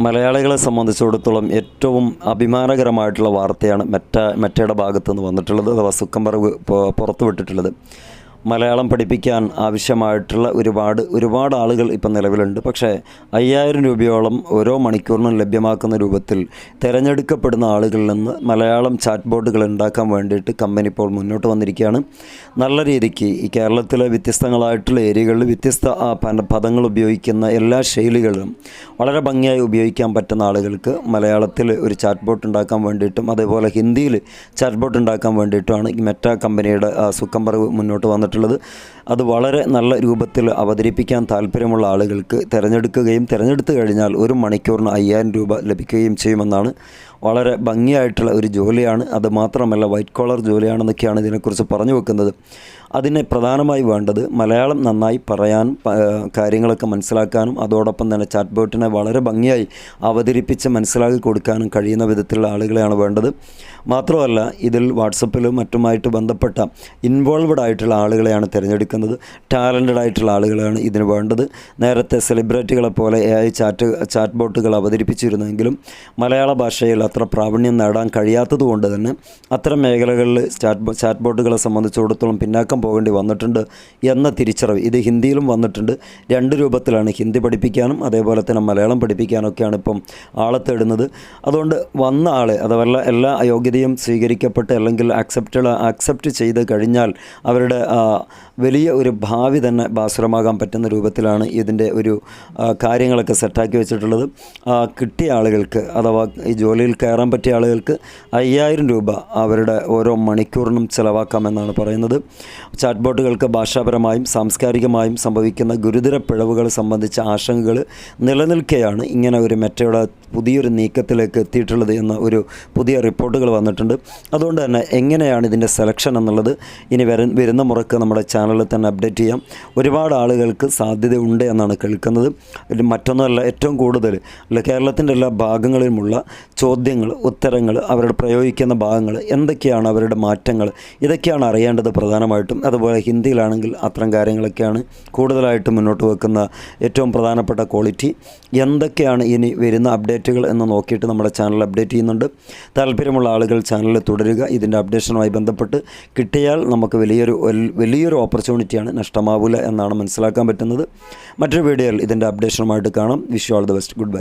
മലയാളികളെ സംബന്ധിച്ചിടത്തോളം ഏറ്റവും അഭിമാനകരമായിട്ടുള്ള വാർത്തയാണ് മെറ്റ മെറ്റയുടെ ഭാഗത്തുനിന്ന് വന്നിട്ടുള്ളത് അഥവാ സുക്കംബർഗ് പുറത്തു വിട്ടിട്ടുള്ളത് മലയാളം പഠിപ്പിക്കാൻ ആവശ്യമായിട്ടുള്ള ഒരുപാട് ഒരുപാട് ആളുകൾ ഇപ്പം നിലവിലുണ്ട്. പക്ഷേ അയ്യായിരം രൂപയോളം ഓരോ മണിക്കൂറിനും ലഭ്യമാക്കുന്ന രൂപത്തിൽ തിരഞ്ഞെടുക്കപ്പെടുന്ന ആളുകളിൽ നിന്ന് മലയാളം ചാറ്റ് ബോർഡുകൾ ഉണ്ടാക്കാൻ വേണ്ടിയിട്ട് കമ്പനി ഇപ്പോൾ മുന്നോട്ട് വന്നിരിക്കുകയാണ്. നല്ല രീതിക്ക് ഈ കേരളത്തിലെ വ്യത്യസ്തങ്ങളായിട്ടുള്ള ഏരിയകളിൽ വ്യത്യസ്ത പദങ്ങൾ ഉപയോഗിക്കുന്ന എല്ലാ ശൈലികളിലും വളരെ ഭംഗിയായി ഉപയോഗിക്കാൻ പറ്റുന്ന ആളുകൾക്ക് മലയാളത്തിൽ ഒരു ചാറ്റ് ബോട്ട് ഉണ്ടാക്കാൻ വേണ്ടിയിട്ടും അതേപോലെ ഹിന്ദിയിൽ ചാറ്റ് ബോട്ട് ഉണ്ടാക്കാൻ വേണ്ടിയിട്ടുമാണ് മെറ്റ കമ്പനിയുടെ ആ, മുന്നോട്ട് മുന്നോട്ട് വന്നിട്ടുള്ളത് അത് വളരെ നല്ല രൂപത്തിൽ അവതരിപ്പിക്കാൻ താല്പര്യമുള്ള ആളുകൾക്ക് തിരഞ്ഞെടുക്കുകയും തിരഞ്ഞെടുത്തു കഴിഞ്ഞാൽ ഒരു മണിക്കൂറിന് അയ്യായിരം രൂപ ലഭിക്കുകയും ചെയ്യുമെന്നാണ് വളരെ ഭംഗിയായിട്ടുള്ള ഒരു ജോലിയാണ്. അത് മാത്രമല്ല വൈറ്റ് കോളർ ജോലിയാണെന്നൊക്കെയാണ് ഇതിനെക്കുറിച്ച് പറഞ്ഞു വെക്കുന്നത്. അതിന് പ്രധാനമായി വേണ്ടത് മലയാളം നന്നായി പറയാനും കാര്യങ്ങളൊക്കെ മനസ്സിലാക്കാനും അതോടൊപ്പം തന്നെ ചാറ്റ് ബോട്ടിനെ വളരെ ഭംഗിയായി അവതരിപ്പിച്ച് മനസ്സിലാക്കി കൊടുക്കാനും കഴിയുന്ന വിധത്തിലുള്ള ആളുകളെയാണ് വേണ്ടത്. മാത്രമല്ല ഇതിൽ വാട്സപ്പിലും മറ്റുമായിട്ട് ബന്ധപ്പെട്ട ഇൻവോൾവഡ് ആയിട്ടുള്ള ആളുകളെയാണ് തിരഞ്ഞെടുക്കുന്നത്. ടാലന്റഡ് ആയിട്ടുള്ള ആളുകളാണ് ഇതിന് വേണ്ടത്. നേരത്തെ സെലിബ്രിറ്റികളെ പോലെ എ ഐ ചാറ്റ് ചാറ്റ് ബോട്ടുകൾ അവതരിപ്പിച്ചിരുന്നെങ്കിലും മലയാള ഭാഷയിൽ അത്ര പ്രാവീണ്യം നേടാൻ കഴിയാത്തത് കൊണ്ട് തന്നെ അത്തരം മേഖലകളിൽ ചാറ്റ് ചാറ്റ് ബോട്ടുകളെ സംബന്ധിച്ചിടത്തോളം പിന്നാക്കം പോകേണ്ടി വന്നിട്ടുണ്ട് എന്ന തിരിച്ചറിവ്. ഇത് ഹിന്ദിയിലും വന്നിട്ടുണ്ട്. രണ്ട് രൂപത്തിലാണ് ഹിന്ദി പഠിപ്പിക്കാനും അതേപോലെ തന്നെ മലയാളം പഠിപ്പിക്കാനൊക്കെയാണ് ഇപ്പം ആളെ തേടുന്നത്. അതുകൊണ്ട് വന്ന ആൾ അഥവാ എല്ലാ അയോഗ്യതയും സ്വീകരിക്കപ്പെട്ട് അല്ലെങ്കിൽ അക്സെപ്റ്റ് അക്സെപ്റ്റ് ചെയ്ത് കഴിഞ്ഞാൽ അവരുടെ വലിയ ഒരു ഭാവി തന്നെ ഭാസുരമാകാൻ പറ്റുന്ന രൂപത്തിലാണ് ഇതിന്റെ ഒരു കാര്യങ്ങളൊക്കെ സെറ്റാക്കി വെച്ചിട്ടുള്ളത്. കിട്ടിയ ആളുകൾക്ക് അഥവാ ഈ ജോലിയിൽ കയറാൻ പറ്റിയ ആളുകൾക്ക് അയ്യായിരം രൂപ അവരുടെ ഓരോ മണിക്കൂറിനും ചിലവാക്കാമെന്നാണ് പറയുന്നത്. ചാറ്റ് ബോട്ടുകൾക്ക് ഭാഷാപരമായും സാംസ്കാരികമായും സംഭവിക്കുന്ന ഗുരുതര പിഴവുകൾ സംബന്ധിച്ച ആശങ്കകൾ നിലനിൽക്കെയാണ് ഇങ്ങനെ ഒരു മെറ്റയുടെ പുതിയൊരു നീക്കത്തിലേക്ക് എത്തിയിട്ടുള്ളത് എന്ന ഒരു പുതിയ റിപ്പോർട്ടുകൾ വന്നിട്ടുണ്ട്. അതുകൊണ്ട് തന്നെ എങ്ങനെയാണ് ഇതിന്റെ സെലക്ഷൻ എന്നുള്ളത് ഇനി വര വരുന്ന മുറക്ക് നമ്മുടെ ചാനലിൽ തന്നെ അപ്ഡേറ്റ് ചെയ്യാം. ഒരുപാട് ആളുകൾക്ക് സാധ്യതയുണ്ട് എന്നാണ് കേൾക്കുന്നത്. മറ്റൊന്നുമല്ല ഏറ്റവും കൂടുതൽ അല്ല കേരളത്തിന്റെ എല്ലാ ഭാഗങ്ങളിലുമുള്ള ചോദ്യങ്ങൾ ഉത്തരങ്ങൾ അവരുടെ പ്രയോഗിക്കുന്ന ഭാഗങ്ങൾ എന്തൊക്കെയാണ് അവരുടെ മാറ്റങ്ങൾ ഇതൊക്കെയാണ് അറിയേണ്ടത് പ്രധാനമായിട്ടും. അതുപോലെ ഹിന്ദിയിലാണെങ്കിൽ അത്തരം കാര്യങ്ങളൊക്കെയാണ് കൂടുതലായിട്ട് മുന്നോട്ട് വെക്കുന്ന ഏറ്റവും പ്രധാനപ്പെട്ട ക്വാളിറ്റി എന്തൊക്കെയാണ് ഇനി വരുന്ന അപ്ഡേറ്റുകൾ എന്ന് നോക്കിയിട്ട് നമ്മുടെ ചാനൽ അപ്ഡേറ്റ് ചെയ്യുന്നുണ്ട്. താല്പര്യമുള്ള ആളുകൾ ചാനൽ തുടരുക. ഇതിന്റെ അപ്ഡേഷനുമായി ബന്ധപ്പെട്ട് കിട്ടിയാൽ നമുക്ക് വലിയൊരു വലിയൊരു ഓപ്പർച്യൂണിറ്റിയാണ് നഷ്ടമാവില്ല എന്നാണ് മനസ്സിലാക്കാൻ പറ്റുന്നത്. മറ്റൊരു വീഡിയോയിൽ ഇതിന്റെ അപ്ഡേഷനുമായിട്ട് കാണാം. Wish all the best. Goodbye.